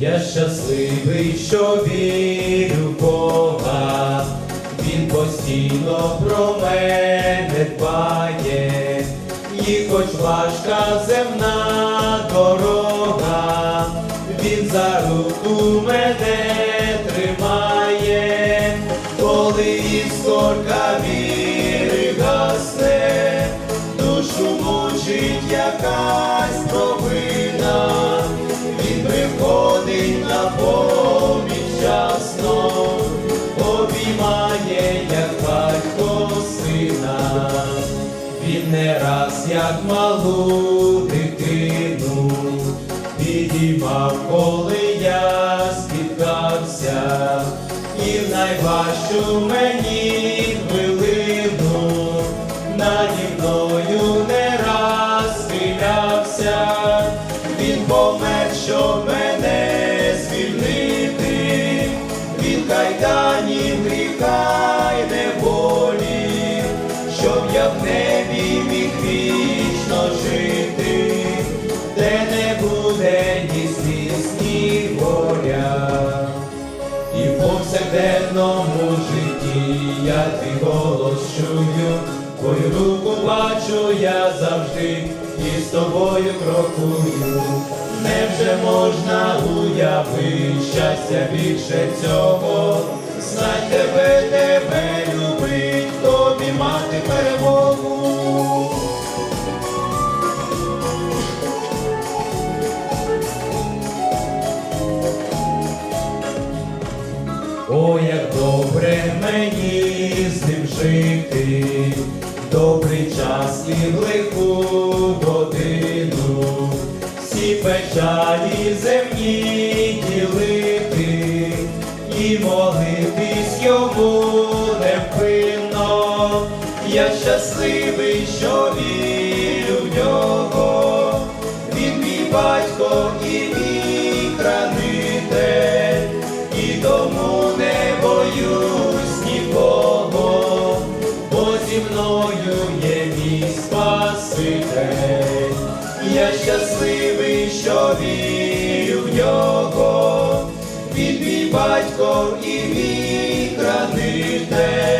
Я щасливий, що вірю в Бога, Він постійно про мене дбає, і хоч важка земна дорога, Він за руку мене тримає, коли іскорка віри обіймає, як батько сина, він не раз, як малу дитину, підіймав, коли я спіткався, і в найважчу мені хвилину наді мною не раз схилявся, він помер, щоб мене від кайданів гріха й неволі, щоб я в небі міг вічно жити, де не буде ні сліз, ні горя. І в повсякденному житті я твій голос чую, твою руку бачу я завжди і з тобою крокую. Невже можна уявити щастя більше цього? Тебе, тебе любить, тобі мати перемогу. О, як добре мені з ним жити, добрий час і в лиху годину, всі печалі земні і молитись йому невпинно. Я щасливий, що вірю в нього, він мій батько і мій хранитель, і тому не боюсь нікого, бо зі мною є мій Спаситель. Я щасливий, що вірю в нього, батько і мій хранитель,